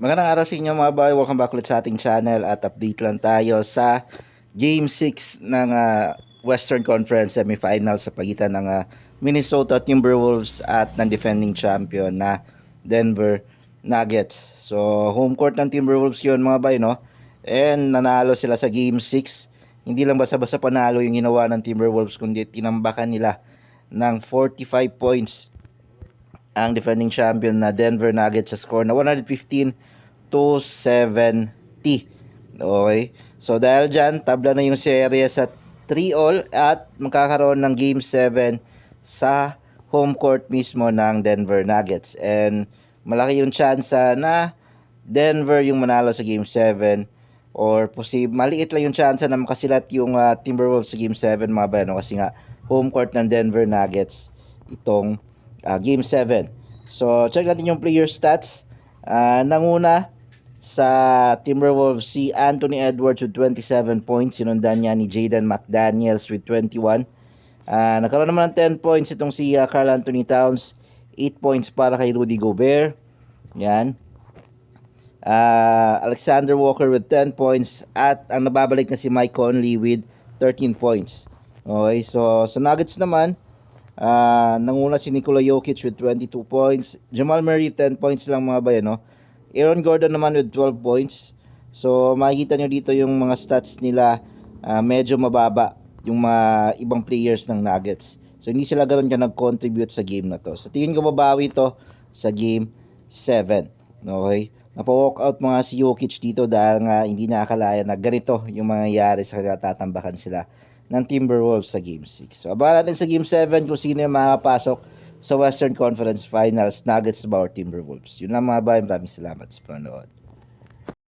Magandang araw sa inyo mga boy. Welcome back ulit sa ating channel at update lang tayo sa Game 6 ng ah, Western Conference Semifinals sa pagitan ng ah, Minnesota Timberwolves at ng defending champion na Denver Nuggets. So, home court ng Timberwolves yun mga boy, no? And nanalo sila sa Game 6. Hindi lang basta-basta panalo yung ginawa ng Timberwolves, kundi tinambakan nila ng 45 points ang defending champion na Denver Nuggets sa score na 115 to 70. Okay? So dahil dyan, tabla na yung serye sa 3 all at magkakaroon ng game 7 sa home court mismo ng Denver Nuggets. And malaki yung chance na Denver yung manalo sa game 7 or posible maliit lang yung chance na makasilat yung ah, Timberwolves sa game 7 mga bano kasi nga home court ng Denver Nuggets itong ah, game 7. So check natin yung player stats. Ah, nanguna sa Timberwolves si Anthony Edwards with 27 points. Sinundan niya ni Jaden McDaniels with 21. Ah, nagkaroon naman ng 10 points itong si ah, Carl Anthony Towns. 8 points para kay Rudy Gobert. Yan. Ah, Alexander Walker with 10 points at ang nababalik na si Mike Conley with 13 points. Okay, so sa Nuggets naman, ah nanguna si Nikola Jokic with 22 points. Jamal Murray 10 points lang mga bayan, no? Aaron Gordon naman with 12 points. So makikita nyo dito yung mga stats nila ah, medyo mababa yung mga ibang players ng Nuggets. So hindi sila ganoon ka nag-contribute sa game na to. Sa tingin ko babawi to sa game 7. Okay? Napa-walk out mga si Jokic dito dahil nga hindi nakakalaya na ganito yung mangyayari sa kagatatambakan sila ng Timberwolves sa Game 6. So, abangan natin sa Game 7 kung sino yung makapasok sa Western Conference Finals Nuggets ba Timberwolves. Yun lang mga bayan. Maraming salamat sa panonood.